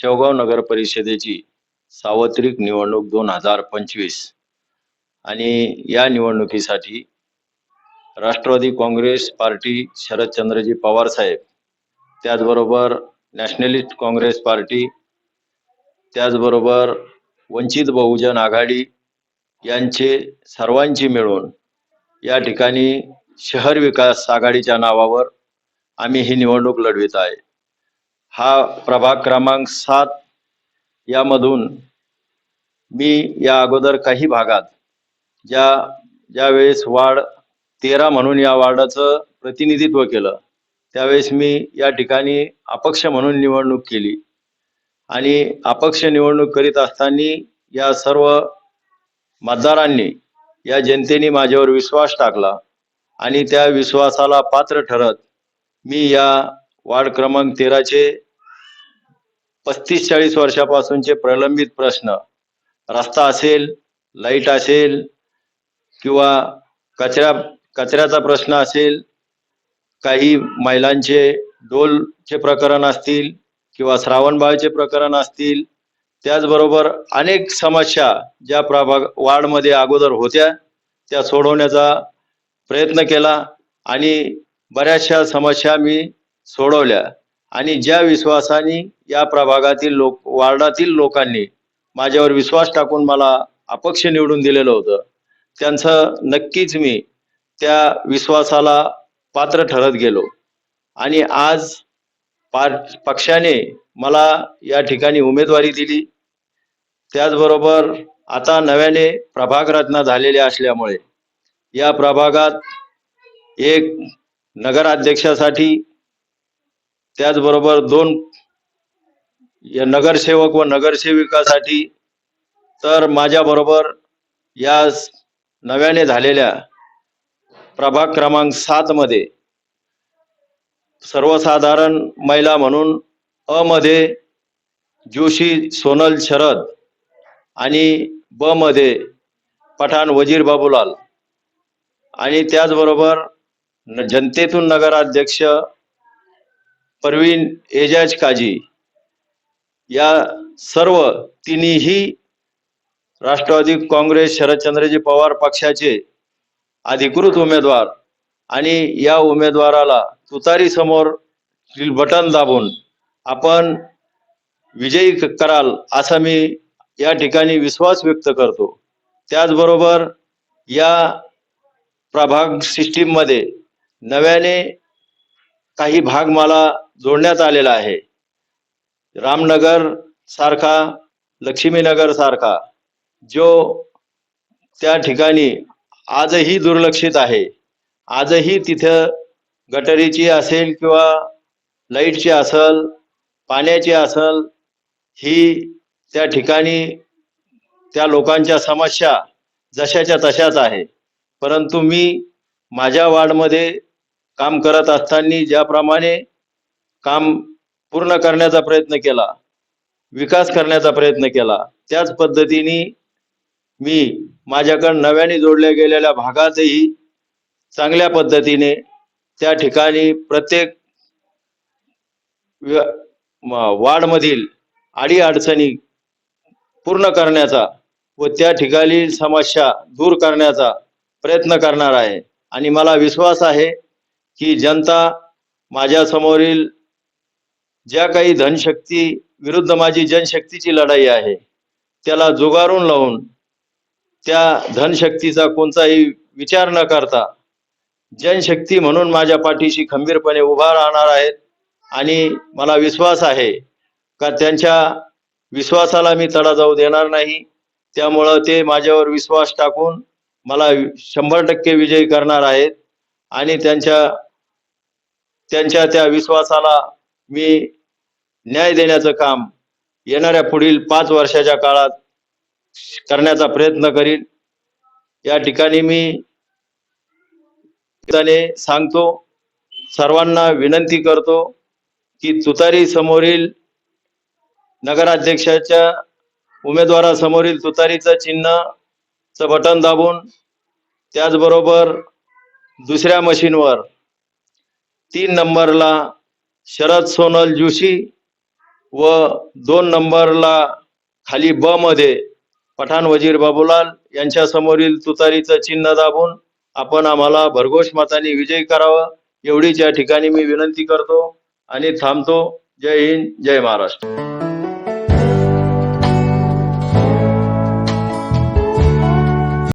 शेवगाव नगर परिषदेची सार्वत्रिक निवडणूक दोन हजार पंचवीस. आणि या निवडणुकीसाठी राष्ट्रवादी काँग्रेस पार्टी शरदचंद्रजी पवार साहेब त्याचबरोबर नॅशनलिस्ट काँग्रेस पार्टी त्याचबरोबर वंचित बहुजन आघाडी यांचे सर्वांची मिळून या ठिकाणी शहर विकास आघाडीच्या नावावर आम्ही ही निवडणूक लढवित आहे. हा प्रभाग क्रमांक सात यामधून मी या अगोदर काही भागात ज्या ज्यावेळेस वार्ड तेरा म्हणून या वार्डाचं प्रतिनिधित्व केलं त्यावेळेस मी या ठिकाणी अपक्ष म्हणून निवडणूक केली. आणि अपक्ष निवडणूक करीत असताना या सर्व मतदारांनी या जनतेने माझ्यावर विश्वास टाकला आणि त्या विश्वासाला पात्र ठरत मी या वार्ड क्रमांक तेराचे पस्तीस चाळीस वर्षापासूनचे प्रलंबित प्रश्न. रस्ता असेल लाइट असेल किंवा कचऱ्या कचऱ्याचा प्रश्न असेल काही महिलांचे डोलचे प्रकरण असतील किंवा श्रावणबाळचे प्रकरण असतील त्याचबरोबर अनेक समस्या ज्या प्रभाग वार्डमध्ये अगोदर होत्या त्या सोडवण्याचा प्रयत्न केला आणि बऱ्याचशा समस्या मी सोडवल्या. आणि ज्या विश्वासाने या प्रभागातील लोक वार्डातील लोकांनी माझ्यावर विश्वास टाकून मला अपक्ष निवडून दिलेलं होतं त्यांचं नक्कीच मी त्या विश्वासाला पात्र ठरत गेलो. आणि आज पार पक्षाने मला या ठिकाणी उमेदवारी दिली. त्याचबरोबर आता नव्याने प्रभागरत्न झालेल्या असल्यामुळे या प्रभागात एक नगराध्यक्षासाठी त्याचबरोबर दोन या नगरसेवक व नगरसेविकासाठी तर माझ्याबरोबर या नव्याने झालेल्या प्रभाग क्रमांक सातमध्ये सर्वसाधारण महिला म्हणून अ मध्ये जोशी सोनल शरद आणि ब मध्ये पठाण वजीर बाबूलाल. आणि त्याचबरोबर न- जनतेतून नगराध्यक्ष परवीन एजाज काजी या सर्व तिन्ही राष्ट्रवादी काँग्रेस शरदचंद्रजी पवार पक्षाचे अधिकृत उमेदवार आणि या उमेदवाराला तुतारी समोर बटन दाबून आपण विजयी क- कराल असा मी या ठिकाणी विश्वास व्यक्त करतो. त्याचबरोबर या प्रभाग सिस्टीममध्ये नव्याने काही भाग मला जोडण्यात आलेला आहे. रामनगर सारखा लक्ष्मीनगर सारखा जो त्या ठिकाणी आजही दुर्लक्षित आहे. आजही तिथं गटरीची असेल किंवा लाईटची असल पाण्याची असल ही त्या ठिकाणी त्या लोकांच्या समस्या जशाच्या तशाच आहे. परंतु मी माझ्या वार्डमध्ये काम करत असताना ज्याप्रमाणे काम पूर्ण करण्याचा प्रयत्न केला विकास करण्याचा प्रयत्न केला. त्याच पद्धतीने मी माझ्याकडे नव्याने जोडल्या गेलेल्या भागातही चांगल्या पद्धतीने त्या ठिकाणी प्रत्येक वार्डमधील अडीअडचणी पूर्ण करण्याचा व त्या ठिकाणी समस्या दूर करण्याचा प्रयत्न करणार आहे. आणि मला विश्वास आहे की जनता माझ्यासमोरील ज्या काही धनशक्ती विरुद्ध माझी जनशक्तीची लढाई आहे त्याला जुगारून लावून त्या धनशक्तीचा कोणताही विचार न करता जनशक्ती म्हणून माझ्या पाठीशी खंबीरपणे उभा राहणार आहेत. आणि मला विश्वास आहे का त्यांच्या विश्वासाला मी तडा जाऊ देणार नाही. त्यामुळं ते माझ्यावर विश्वास टाकून मला शंभर टक्के विजयी करणार आहेत. आणि त्यांच्या त्यांच्या त्या विश्वासाला मी न्याय देण्याचं काम येणाऱ्या पुढील पाच वर्षाच्या काळात करण्याचा प्रयत्न करीन. या ठिकाणी मी त्याने सांगतो सर्वांना विनंती करतो की तुतारी समोरील नगराध्यक्षाच्या उमेदवारासमोरील तुतारीचं चिन्हचं बटन दाबून त्याचबरोबर दुसऱ्या मशीनवर तीन नंबरला शरद सोनल जोशी व दोन नंबरला खाली ब मध्ये पठाण वजीर बाबूलाल यांच्या समोरील तुतारीचं चिन्ह दाबून आपण आम्हाला भरघोष मताने विजय करावा एवढीच या ठिकाणी मी विनंती करतो आणि थांबतो. जय हिंद जय महाराष्ट्र.